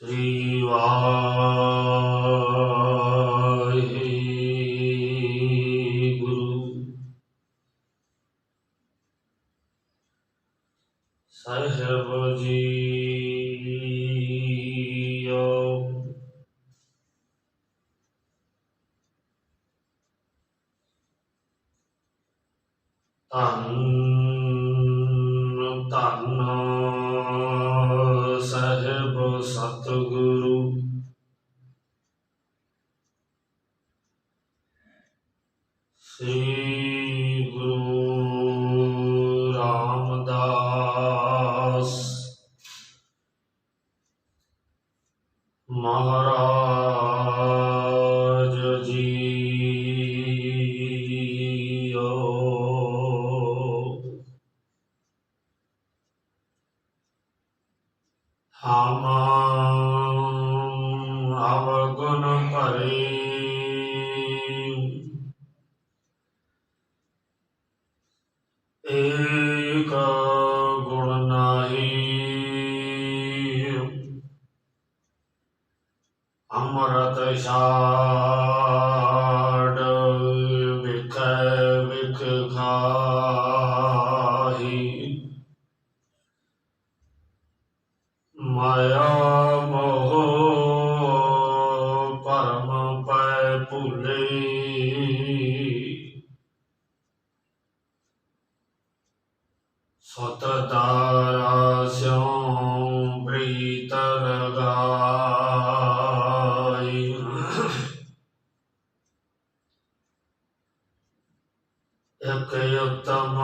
ਸ੍ਰੀ ਸ੍ਰੀ 映画 ਪ੍ਰੀਤ ਲਗਾਈ ਇਕ ਉਤਮ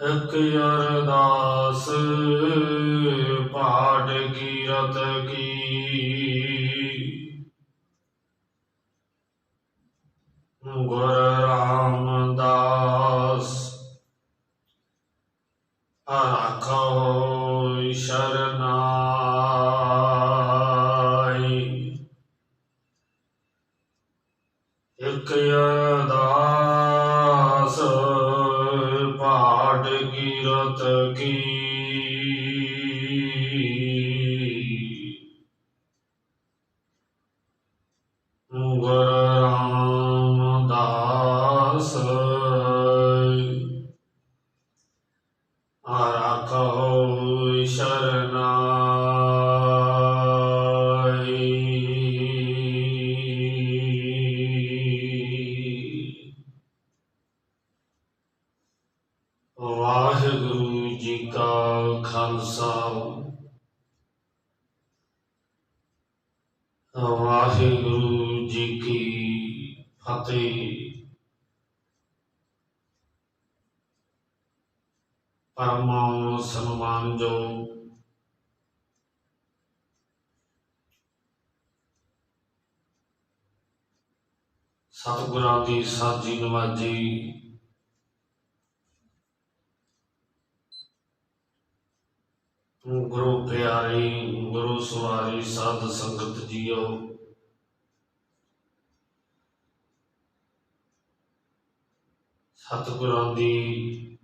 ਇਕ ਅਰਦਾਸ ਕੀ ਰਤ ਕੀ सकी ਵਾਹਿਗੁਰੂ ਜੀ ਕੀ ਫਤਿਹ। ਪਰਮ ਸਨਮਾਨਜੋ ਸਤਿਗੁਰਾਂ ਦੀ ਸਾਜੀ ਨਵਾਜੀ ਗੁਰੂ ਪਿਆਰੀ, ਗੁਰੂ ਸਵਾਰੀ ਸਾਧ ਸੰਗਤ ਜੀਓ। ਸਤਿਗੁਰਾਂ ਦੀ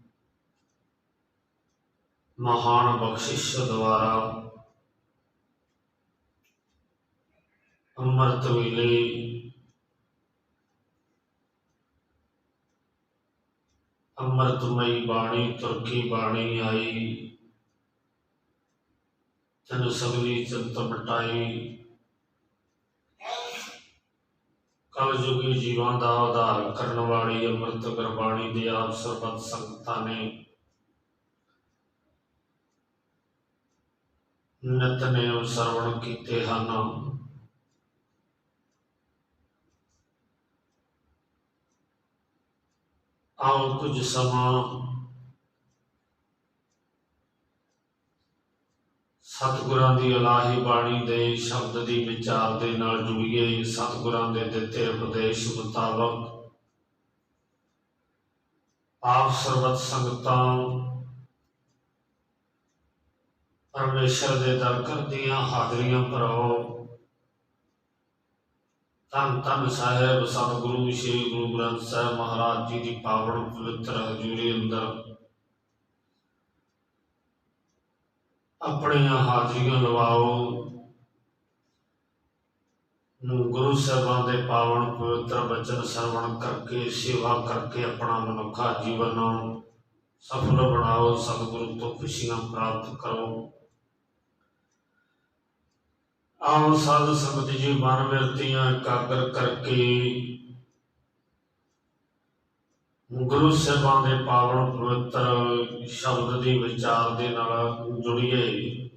ਮਹਾਨ ਬਖਸ਼ਿਸ਼ ਦੁਆਰਾ ਅੰਮ੍ਰਿਤ ਵੇਲੇ ਅੰਮ੍ਰਿਤਮਈ ਬਾਣੀ, ਤੁਰਕੀ ਬਾਣੀ ਆਈ। ਤਨ ਸਗਲੀ ਚੰਤ ਮਟਾਈ ਕਲ ਜੁਗੀ ਜੀਵਾਂ ਦਾ ਉਧਾਰ ਕਰਨ ਵਾਲੀ ਅੰਮ੍ਰਿਤ ਗੁਰਬਾਣੀ ਦੇ ਆਪ ਸਰਬੱਤ ਸੰਗਤਾਂ ਨੇ ਨਿਤਨੇਮ ਸਰਵਣ ਕੀਤੇ ਹਨ। ਆਓ ਕੁਝ ਸਮਾਂ ਸਤਿਗੁਰਾਂ ਦੀ ਅਲਾਹੀ ਬਾਣੀ ਦੇ ਸ਼ਬਦ ਦੀ ਵਿਚਾਰ ਦੇ ਨਾਲ ਜੁੜੀਏ ਸਤਿਗੁਰਾਂ ਦੇ ਦਿੱਤੇ ਉਪਦੇਸ਼ ਮੁਤਾਬਕ। ਆਪ ਸਰਬਤ ਸੰਗਤਾਂ ਪਰਮੇਸ਼ਰ ਦੇ ਦਰ ਦੀਆਂ ਹਾਜ਼ਰੀਆਂ ਭਰੋ ਧੰਨ ਧੰਨ ਸਾਹਿਬ, ਸਤਿਗੁਰੂ, ਸ੍ਰੀ ਗੁਰੂ ਗ੍ਰੰਥ ਸਾਹਿਬ ਮਹਾਰਾਜ ਜੀ ਦੀ ਪਾਵਨ ਪਵਿੱਤਰ ਹਜ਼ੂਰੀ ਅੰਦਰ ਆਪਣੀਆਂ ਹਾਜ਼ਰੀਆਂ ਲਵਾਓ। ਨੂੰ ਗੁਰੂ ਸਾਹਿਬਾਂ ਦੇ ਪਾਵਨ ਪਵਿੱਤਰ ਬਚਨ ਸਰਵਣ ਕਰਕੇ, ਸੇਵਾ ਕਰਕੇ ਆਪਣਾ ਮਨੁੱਖਾ ਜੀਵਨ ਨੂੰ ਸਫਲ ਬਣਾਓ, ਸਤਿਗੁਰੂ ਤੋਂ ਖੁਸ਼ੀਆਂ ਪ੍ਰਾਪਤ ਕਰੋ। ਆਓ ਸਾਧ ਸੰਗਤ ਜੀ, ਮਨ ਬਿਰਤੀਆਂ ਇਕਾਗਰ ਕਰਕੇ ਗੁਰੂ ਸਾਹਿਬਾਂ ਦੇ ਪਾਵਨ ਪਵਿੱਤਰ ਸ਼ਬਦ ਦੀ ਵਿਚਾਰ ਦੇ ਨਾਲ ਜੁੜੀਏ।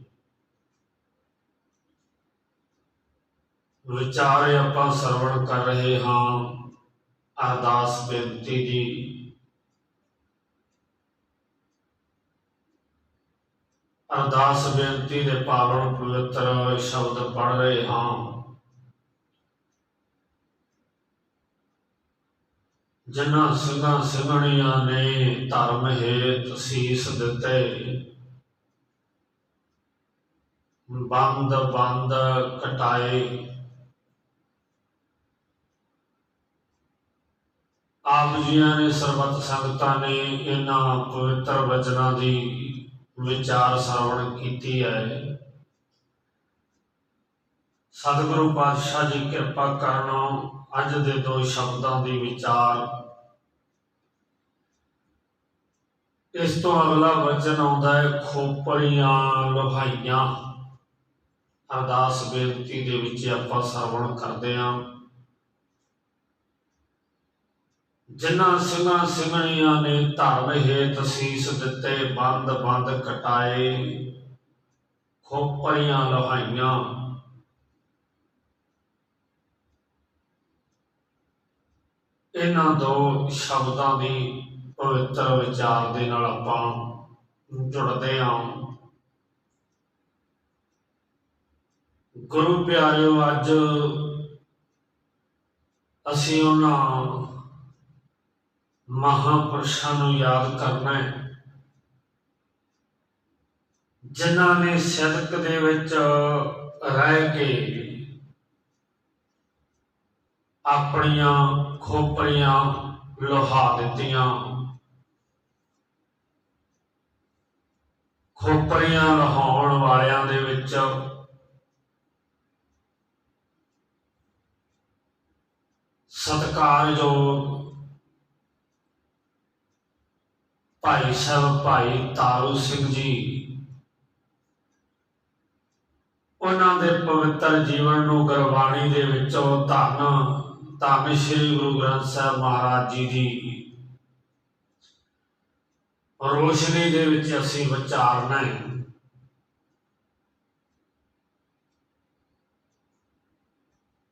ਵਿਚਾਰ ਆਪਾਂ ਸਰਵਣ ਕਰ ਰਹੇ ਹਾਂ, ਅਰਦਾਸ ਬੇਨਤੀ ਦੀ। ਅਰਦਾਸ ਬੇਨਤੀ ਦੇ ਪਾਵਨ ਪਵਿੱਤਰ ਸ਼ਬਦ ਪੜ ਰਹੇ ਹਾਂ। ਜਿਨ੍ਹਾਂ ਸਿੰਘਾਂ ਸਿੰਘਣੀਆਂ ਨੇ ਧਰਮ ਹੇਤ ਸੀਸ ਦਿੱਤੇ। ਬੰਦ ਬੰਦ ਕਟਾਏ। ਆਪ ਜੀਆਂ ਨੇ ਸਰਬੱਤ ਸੰਗਤਾਂ ਨੇ ਇਹਨਾਂ ਪਵਿੱਤਰ ਵਚਨਾਂ ਦੀ ਵਿਚਾਰ ਸਰਵਣ ਕੀਤੀ ਹੈ। ਸਤਿਗੁਰੂ ਪਾਤਸ਼ਾਹ ਜੀ ਕਿਰਪਾ ਕਰਨੋ ਅੱਜ ਦੇ ਦੋ ਸ਼ਬਦਾਂ ਦੇ ਵਿਚਾਰ। ਇਸ ਤੋਂ ਅਗਲਾ ਵਚਨ ਆਉਂਦਾ ਹੈ, ਖੋਪੜੀਆਂ ਲੋਹਾਈਆਂ। ਅਰਦਾਸ ਬੇਨਤੀ ਦੇ ਵਿੱਚ ਆਪਾਂ ਸਰਵਣ ਕਰਦੇ ਹਾਂ। ਜਿਨ੍ਹਾਂ ਸਿੰਘਾਂ ਸਿੰਘਣੀਆਂ ਨੇ ਧਰਮ ਹੇਤ ਸੀਸ ਦਿੱਤੇ ਬੰਦ ਬੰਦ ਕਟਾਏ, ਖੋਪੜੀਆਂ ਲੁਹਾਈਆਂ। ਇਹਨਾਂ ਦੋ ਸ਼ਬਦਾਂ ਦੀ ਪਵਿੱਤਰ ਵਿਚਾਰ ਦੇ ਨਾਲ ਆਪਾਂ ਜੁੜਦੇ ਹਾਂ। ਗੁਰੂ ਪਿਆਰਿਓ, ਅੱਜ ਅਸੀਂ ਉਹਨਾਂ ਮਹਾਪੁਰਸ਼ਾਂ ਨੂੰ ਯਾਦ ਕਰਨਾ ਹੈ, ਜਿਨ੍ਹਾਂ ਨੇ ਸਦਕ ਦੇ ਵਿੱਚ ਰਹਿ ਕੇ ਆਪਣੀਆਂ ਖੋਪਰੀਆਂ ਲੋਹਾ ਦਿੱਤੀਆਂ। ਖੋਪਰੀਆਂ ਲਹਾਉਣ ਵਾਲਿਆਂ ਦੇ ਵਿੱਚ ਸਤਿਕਾਰਯੋਗ ਭਾਈ ਸਾਹਿਬ, ਭਾਈ ਤਾਰੂ ਸਿੰਘ ਜੀ, ਉਹਨਾਂ ਦੇ ਪਵਿੱਤਰ ਜੀਵਨ ਨੂੰ ਗੁਰਬਾਣੀ ਦੇ ਵਿੱਚੋਂ ਧੰਨ ਧੰਨ ਸ੍ਰੀ ਗੁਰੂ ਗ੍ਰੰਥ ਸਾਹਿਬ ਮਹਾਰਾਜ ਜੀ ਦੀ ਰੋਸ਼ਨੀ ਦੇ ਵਿੱਚ ਅਸੀਂ ਵਿਚਾਰਨਾ ਹੈ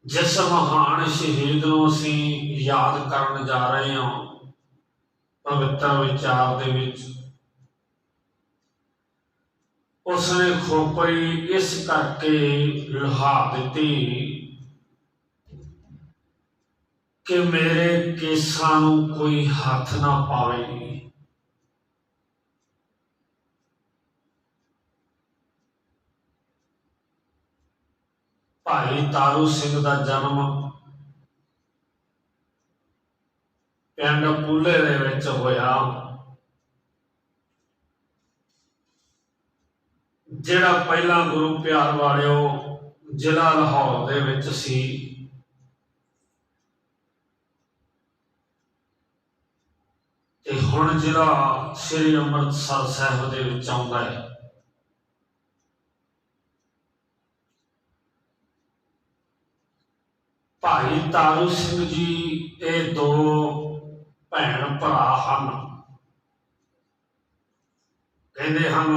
ਜਿਸ ਮਹਾਨ ਸ਼ਹੀਦ ਨੂੰ ਅਸੀਂ ਯਾਦ ਕਰਨ ਜਾ ਰਹੇ ਹਾਂ, ਪਵਿੱਤਰ ਵਿਚਾਰ ਦੇ ਵਿੱਚ, ਉਸਨੇ ਖੋਪਰੀ ਇਸ ਕਰਕੇ ਲਹਾ ਦਿੱਤੀ ਕਿ ਮੇਰੇ ਕੇਸਾਂ ਨੂੰ ਕੋਈ ਹੱਥ ਨਾ ਪਾਵੇ। ਭਾਈ ਤਾਰੂ ਸਿੰਘ ਦਾ ਜਨਮ ਪਿੰਡ ਪੂਲੇ ਦੇ ਵਿੱਚ ਹੋਇਆ, ਜਿਹੜਾ ਪਹਿਲਾ ਗੁਰੂ ਪਿਆਰ ਵਾਲਿਓ ਜ਼ਿਲ੍ਹਾ ਲਾਹੌਰ ਦੇ ਵਿੱਚ ਸੀ। ਤੇ ਹੁਣ ਜਿਹੜਾ ਸ੍ਰੀ ਅੰਮ੍ਰਿਤਸਰ ਸਾਹਿਬ ਦੇ ਵਿੱਚ ਆਉਂਦਾ ਹੈ, ਭਾਈ ਤਾਰੂ ਸਿੰਘ ਜੀ, ਇਹ ਦੋ ਭੈਣ ਭਰਾ ਹਨ। ਕਹਿੰਦੇ ਹਨ,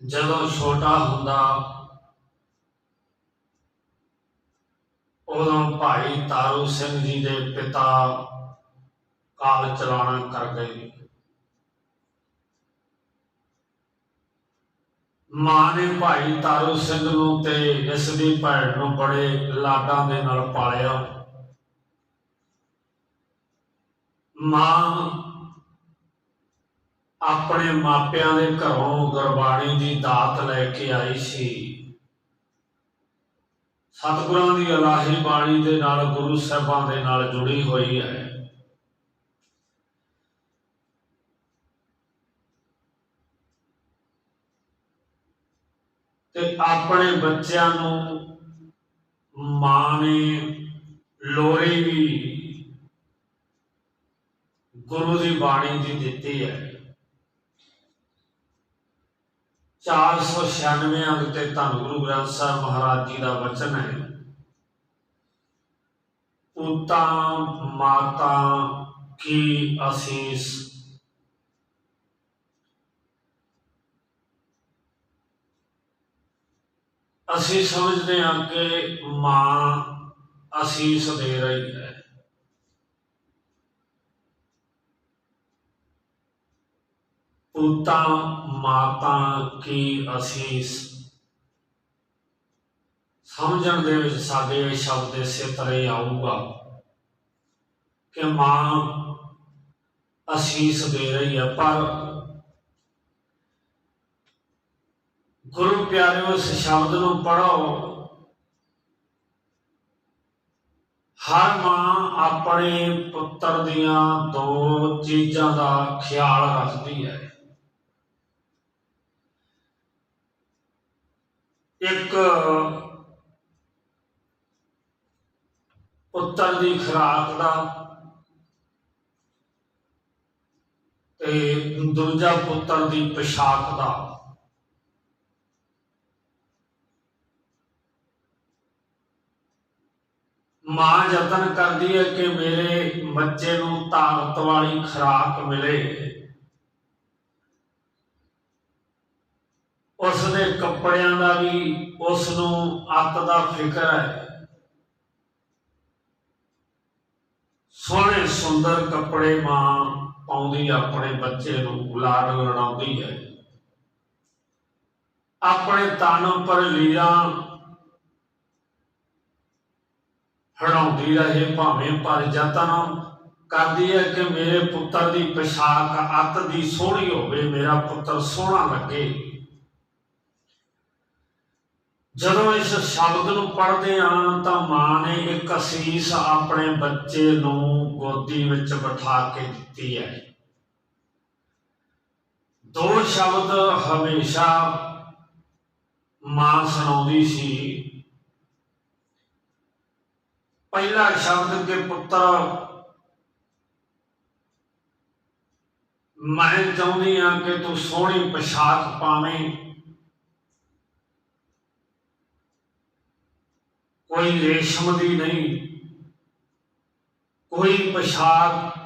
ਜਦੋਂ ਛੋਟਾ ਹੁੰਦਾ ਉਦੋਂ ਭਾਈ ਤਾਰੂ ਸਿੰਘ ਜੀ ਦੇ ਪਿਤਾ ਕਾਲ ਚਲਾਣਾ ਕਰ ਗਏ। ਮਾਂ ਨੇ ਭਾਈ ਤਾਰੂ ਸਿੰਘ ਨੂੰ ਤੇ ਇਸ ਦੀ ਭੈਣ ਨੂੰ ਬੜੇ ਲਾਡਾਂ ਦੇ ਨਾਲ ਪਾਲਿਆ। ਮਾਂ ਆਪਣੇ ਮਾਪਿਆਂ ਦੇ ਘਰੋਂ ਗੁਰਬਾਣੀ ਦੀ ਦਾਤ ਲੈ ਕੇ ਆਈ ਸੀ। ਸਤਿਗੁਰਾਂ ਦੀ ਅਲਾਹੀ ਬਾਣੀ ਦੇ ਨਾਲ ਗੁਰੂ ਸਾਹਿਬਾਂ ਦੇ ਨਾਲ ਜੁੜੀ ਹੋਈ ਹੈ। ਤੇ ਆਪਣੇ ਬੱਚਿਆਂ ਨੂੰ ਮਾਂ ਨੇ ਲੋਰੀ ਵੀ ਗੁਰੂ ਦੀ ਬਾਣੀ ਦੀ ਦਿੱਤੀ ਹੈ। 496 ਅੰਗ ਤੇ ਧੰਨ ਗੁਰੂ ਗ੍ਰੰਥ ਸਾਹਿਬ ਮਹਾਰਾਜ ਜੀ ਦਾ ਵਚਨ ਹੈ। ਪੁੱਤਾਂ, ਮਾਤਾ ਕੀ ਅਸੀਸ? ਅਸੀਂ ਸਮਝਦੇ ਹਾਂ ਕਿ ਮਾਂ ਅਸੀਸ ਦੇ ਰਹੀ ਹੈ। ਪੁੱਤਾਂ ਮਾਤਾ ਕੀ ਅਸੀਂ ਸਮਝਣ ਦੇ ਵਿੱਚ ਸਾਡੇ ਸ਼ਬਦ ਇਸੇ ਤਰ੍ਹਾਂ ਆਊਗਾ ਕਿ ਮਾਂ ਅਸੀਸ ਦੇ ਰਹੀ ਹੈ, ਪਰ ਗੁਰੂ ਪਿਆਰਿਓ, ਇਸ ਸ਼ਬਦ ਨੂੰ ਪੜੋ ਹਰ ਮਾਂ ਆਪਣੇ ਪੁੱਤਰ ਦੀਆਂ ਦੋ ਚੀਜ਼ਾਂ ਦਾ ਖਿਆਲ ਰੱਖਦੀ ਹੈ। ਇੱਕ ਪੁੱਤਰ ਦੀ ਖੁਰਾਕ ਦਾ ਤੇ ਦੂਜਾ ਪੁੱਤਰ ਦੀ ਪੋਸ਼ਾਕ ਦਾ। ਮਾਂ ਯਤਨ ਕਰਦੀ ਹੈ ਕਿ ਮੇਰੇ ਬੱਚੇ ਨੂੰ ਤਾਕਤ ਵਾਲੀ ਖੁਰਾਕ ਮਿਲੇ। ਉਸ ਦੇ ਕੱਪੜਿਆਂ ਦਾ ਵੀ ਉਸ ਨੂੰ ਅੱਤ ਦਾ ਫਿਕਰ ਹੈ। ਸੋਹਣੇ ਸੁੰਦਰ ਕੱਪੜੇ ਮਾਂ ਪਾਉਂਦੀ ਆਪਣੇ ਬੱਚੇ ਨੂੰ, ਲਾਡ ਲੜਾਉਂਦੀ ਹੈ। ਆਪਣੇ ਤਨ ਉੱਪਰ ਲੀਰਾਂ ਹੜਾਉਂਦੀ ਰਹੇ, ਭਾਵੇਂ ਪਰ ਯਤਨ ਕਰਦੀ ਹੈ ਕਿ ਮੇਰੇ ਪੁੱਤਰ ਦੀ ਪੋਸ਼ਾਕ ਅੱਤ ਦੀ ਸੋਹਣੀ ਹੋਵੇ, ਮੇਰਾ ਪੁੱਤਰ ਸੋਹਣਾ ਲੱਗੇ। ਜਦੋਂ ਇਸ ਸ਼ਬਦ ਨੂੰ ਪੜ੍ਹਦੇ ਹਾਂ ਤਾਂ ਮਾਂ ਨੇ ਇੱਕ ਅਸੀਸ ਆਪਣੇ ਬੱਚੇ ਨੂੰ ਗੋਦੀ ਵਿੱਚ ਬਿਠਾ ਕੇ ਦਿੱਤੀ ਹੈ। ਦੋ ਸ਼ਬਦ ਹਮੇਸ਼ਾ ਮਾਂ ਸੁਣਾਉਂਦੀ ਸੀ। ਪਹਿਲਾ ਸ਼ਬਦ ਕਿ ਪੁੱਤਰ, ਮੈਂ ਚਾਹੁੰਦੀ ਹਾਂ ਕਿ ਤੂੰ ਸੋਹਣੀ ਪੋਸ਼ਾਕ ਪਾਵੇਂ। ਕੋਈ ਰੇਸ਼ਮ ਦੀ ਨਹੀਂ। ਕੋਈ ਪੋਸ਼ਾਕ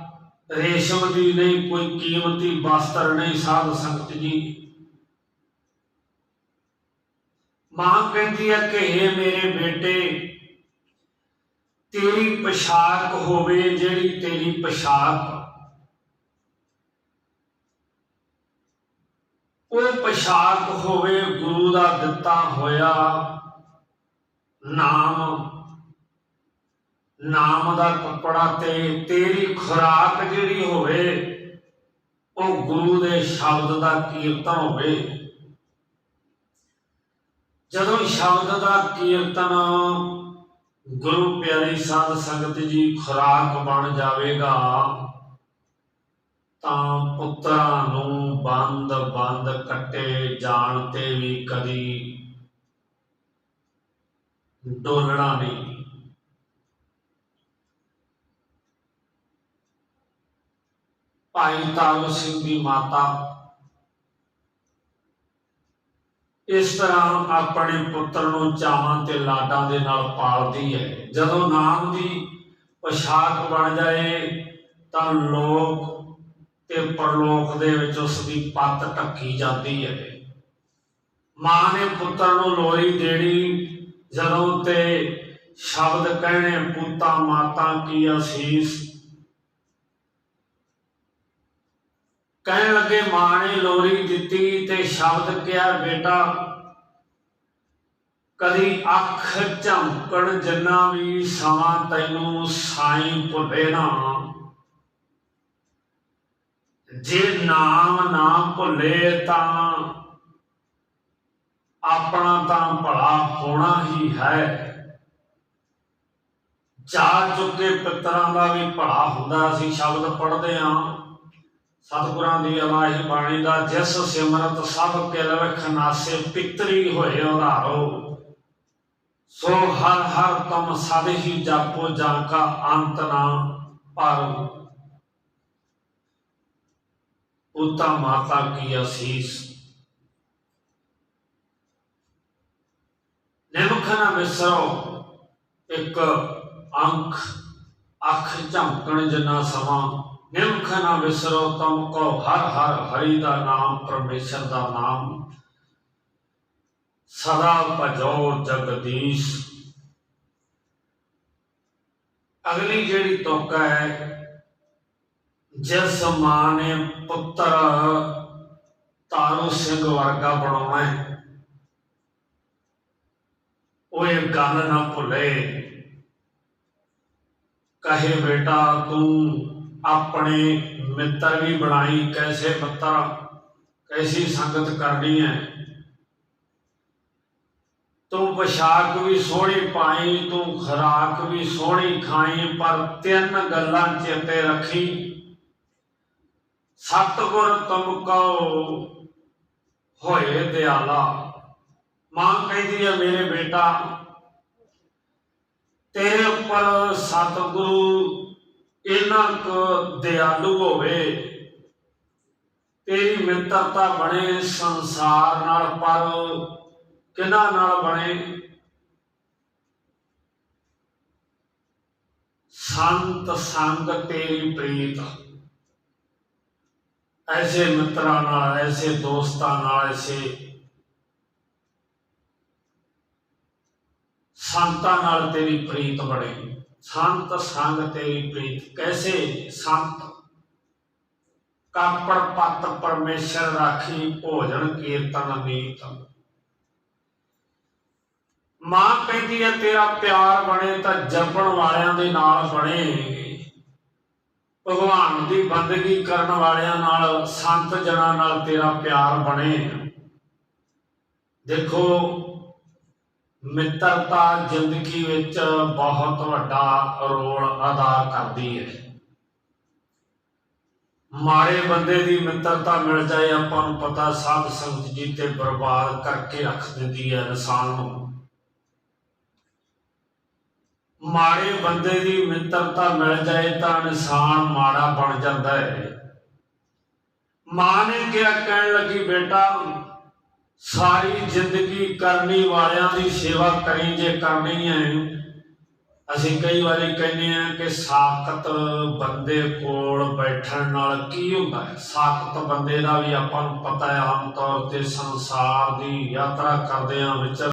ਰੇਸ਼ਮ ਦੀ ਨਹੀਂ, ਕੋਈ ਕੀਮਤੀ ਵਸਤਰ ਨਹੀਂ ਸਾਧ ਸੰਗਤ ਜੀ। ਮਾਂ ਕਹਿੰਦੀ ਹੈ ਕਿ ਇਹ ਮੇਰੇ ਬੇਟੇ, ਤੇਰੀ ਪੋਸ਼ਾਕ ਹੋਵੇ ਜਿਹੜੀ ਤੇਰੀ ਪੋਸ਼ਾਕ ਉਹ ਪੋਸ਼ਾਕ ਹੋਵੇ, ਗੁਰੂ ਦਾ ਦਿੱਤਾ ਹੋਇਆ। ਨਾਮ। ਨਾਮ ਦਾ ਕੱਪੜਾ ਤੇ ਤੇਰੀ ਖੁਰਾਕ ਜਿਹੜੀ ਹੋਵੇ, ਉਹ ਗੁਰੂ ਦੇ ਸ਼ਬਦ ਦਾ ਕੀਰਤਨ ਹੋਵੇ। ਜਦੋਂ ਸ਼ਬਦ ਦਾ ਕੀਰਤਨ ਗੁਰੂ ਪਿਆਰੀ ਸਾਧ ਸੰਗਤ ਜੀ ਖੁਰਾਕ ਬਣ ਜਾਵੇਗਾ, ਤਾਂ ਪੁੱਤਰਾਂ ਨੂੰ ਬੰਦ ਬੰਦ ਕੱਟੇ ਜਾਣ ਤੇ ਵੀ ਕਦੀ ਡੋਲਣਾ ਨਹੀਂ। ਭਾਈ ਤਾਰੂ ਸਿੰਘ ਦੀ ਮਾਤਾ। ਇਸ ਤਰ੍ਹਾਂ ਆਪਣੇ ਪੁੱਤਰ ਨੂੰ ਚਾਵਾਂ ਤੇ ਲਾਡਾਂ ਦੇ ਨਾਲ ਪਾਲਦੀ ਹੈ। ਜਦੋਂ ਨਾਮ ਦੀ ਪੋਸ਼ਾਕ ਬਣ ਜਾਏ, ਤਾਂ ਲੋਕ ਤੇ ਪਰਲੋਕ ਦੇ ਵਿੱਚ ਉਸ ਦੀ ਪੱਤ ਢੱਕੀ ਜਾਂਦੀ ਹੈ। ਮਾਂ ਨੇ ਪੁੱਤਰ ਨੂੰ ਲੋਰੀ ਦੇਣੀ ਜਦੋਂ ਤੇ ਸ਼ਬਦ ਕਹਿਣੇ ਪੁੱਤਾ ਮਾਤਾ ਕੀ ਅਸੀਸ? ਕਹਿਣ ਲੱਗੇ, ਮਾਂ ਨੇ ਲੋਰੀ ਦਿੱਤੀ ਤੇ ਸ਼ਬਦ ਕਿਹਾ, ਬੇਟਾ, ਕਦੀ ਅੱਖ ਝਮਕਣ ਜਿੰਨਾ ਵੀ ਸਮਾਂ ਤੈਨੂੰ ਸਾਈਂ ਭੁੱਲੇ ਨਾ। ਜੇ ਨਾਮ ਨਾ ਭੁੱਲੇ ਤਾਂ ਆਪਣਾ ਤਾਂ ਭਲਾ ਹੋਣਾ ਹੀ ਹੈ। ਜਾ ਚੁੱਕੇ ਪਿੱਤਰਾਂ ਦਾ ਵੀ ਭਲਾ ਹੁੰਦਾ ਅਸੀਂ ਸ਼ਬਦ ਪੜ੍ਹਦੇ ਹਾਂ ਸਤਿਗੁਰਾਂ ਦੀ ਅਲਾਹੀ ਬਾਣੀ ਦਾ ਜਿਸ ਸਿਮਰਤ ਸਭ ਕੇ ਲਵਖ ਪਿਤਰੀ ਹੋਏ ਉਧਾਰੋ। ਸੋ ਹਰ ਹਰ ਤਮ ਸਦ ਹੀ ਜਾਪੋ ਜਾਂ ਕਾ ਅੰਤ ਨਾ ਪਾਰੋ। ਉਤਾ ਮਾਤਾ ਕੀ ਅਸੀਸ। ਨਿਮਖ ਨਾ ਵਿਸਰੋ ਇੱਕ ਅੰਖ, ਅੱਖ ਝਮਕਣ ਜਿੰਨਾ ਸਮਾਂ ਨਿਮਖ ਨਾ ਵਿਸਰੋ ਤਮ ਕੋ ਹਰ ਹਰ ਹਰੀ ਦਾ ਨਾਮ, ਪਰਮੇਸ਼ਰ ਦਾ ਨਾਮ। ਸਦਾ ਭਜੋ ਜਗਦੀਸ਼। ਅਗਲੀ ਜਿਹੜੀ ਤੁਕ ਹੈ, ਜਿਸ ਮਾਂ ਨੇ ਪੁੱਤਰ ਤਾਰੂ ਸਿੰਘ ਵਰਗਾ ਬਣਾਉਣਾ ਹੈ। ਉਹ ਇਹ ਗੱਲ ਨਾ ਭੁੱਲੇ। ਕਹੇ ਬੇਟਾ, ਤੂੰ ਆਪਣੇ ਮਿੱਤਰ ਵੀ ਬਣਾਈ ਕੈਸੇ ਮਿੱਤਰ ਕੈਸੀ ਸੰਗਤ ਕਰਨੀ ਹੈ ਤੂੰ ਪੋਸ਼ਾਕ ਵੀ ਸੋਹਣੀ ਪਾਈ, ਤੂੰ ਖੁਰਾਕ ਵੀ ਸੋਹਣੀ ਖਾਈ, ਪਰ ਤਿੰਨ ਗੱਲਾਂ ਚੇਤੇ ਰੱਖੀ। ਸਤਿਗੁਰ ਤੁਮ ਕਉ ਹੋਏ ਦਿਆਲਾ। ਮਾਂ ਕਹਿੰਦੀ ਹੈ, ਮੇਰੇ ਬੇਟਾ, ਤੇਰੇ ਉੱਪਰ ਸਤਿਗੁਰੂ ਇੰਨਾ ਕੁ ਦਿਆਲੂ ਹੋਵੇ, ਤੇਰੀ ਮਿੱਤਰਤਾ ਬਣੇ ਸੰਸਾਰ ਨਾਲ, ਪਰ ਕਿਹਨਾਂ ਨਾਲ ਬਣੇ? ਸੰਤ, ਸੰਗ ਤੇਰੀ ਪ੍ਰੀਤ, ਐਸੇ ਮਿੱਤਰਾਂ ਨਾਲ, ਐਸੇ ਦੋਸਤਾਂ ਨਾਲ, ਐਸੇ ਸੰਤਾਂ ਨਾਲ ਤੇਰੀ ਪ੍ਰੀਤ ਬਣੇ। ਸੰਤ ਸੰਗ ਤੇਰੀ ਪ੍ਰੀਤ। ਕੈਸੇ ਸੰਤ? ਕਾਪੜ ਪੱਤ ਪਰਮੇਸ਼ਰ ਰਾਖੀ, ਭੋਜਨ ਕੀਰਤਨ ਨੀਤ ਮਾਂ ਕਹਿੰਦੀ ਹੈ, ਤੇਰਾ ਪਿਆਰ ਬਣੇ ਤਾਂ ਜਪਣ ਵਾਲਿਆਂ ਦੇ ਨਾਲ ਬਣੇ। ਭਗਵਾਨ ਦੀ ਬੰਦਗੀ ਕਰਨ ਵਾਲਿਆਂ ਨਾਲ, ਸੰਤ ਜਨਾਂ ਨਾਲ ਤੇਰਾ ਪਿਆਰ ਬਣੇ। ਦੇਖੋ ਮਿੱਤਰਤਾ ਜ਼ਿੰਦਗੀ ਵਿੱਚ ਬਹੁਤ ਵੱਡਾ ਰੋਲ ਅਦਾ ਕਰਦੀ ਹੈ। ਮਾੜੇ ਬੰਦੇ ਦੀ ਮਿੱਤਰਤਾ ਮਿਲ ਜਾਏ, ਆਪਾਂ ਨੂੰ ਪਤਾ ਸਾਧ ਸੰਗਤ ਜੀ ਤੇ ਬਰਬਾਦ ਕਰਕੇ ਰੱਖ ਦਿੰਦੀ ਹੈ ਇਨਸਾਨ ਨੂੰ। ਮਾੜੇ ਬੰਦੇ ਦੀ ਮਿੱਤਰਤਾ ਮਿਲ ਜਾਏ ਤਾਂ ਇਨਸਾਨ ਮਾੜਾ ਬਣ ਜਾਂਦਾ ਹੈ। ਮਾਂ ਨੇ ਕਿਹਾ, ਕਹਿਣ ਲੱਗੀ, ਬੇਟਾ ਸਾਰੀ ਜ਼ਿੰਦਗੀ ਕਰਨੀ ਵਾਲਿਆਂ ਦੀ ਸੇਵਾ ਕਰੀ ਜੇ ਕਰਨੀ ਹੈ ਅਸੀਂ ਕਈ ਵਾਰੀ ਕਹਿੰਦੇ ਆ ਕਿ ਸਾਖਤ ਬੰਦੇ ਕੋਲ ਬੈਠਣ ਨਾਲ ਕੀ ਹੁੰਦਾ ਹੈ? ਸਾਖਤ ਬੰਦੇ ਦਾ ਵੀ ਆਪਾਂ ਨੂੰ ਪਤਾ ਹੈ, ਆਮ ਤੌਰ ਤੇ ਸੰਸਾਰ ਦੀ ਯਾਤਰਾ ਕਰਦੇ ਆ ਵਿਚਰ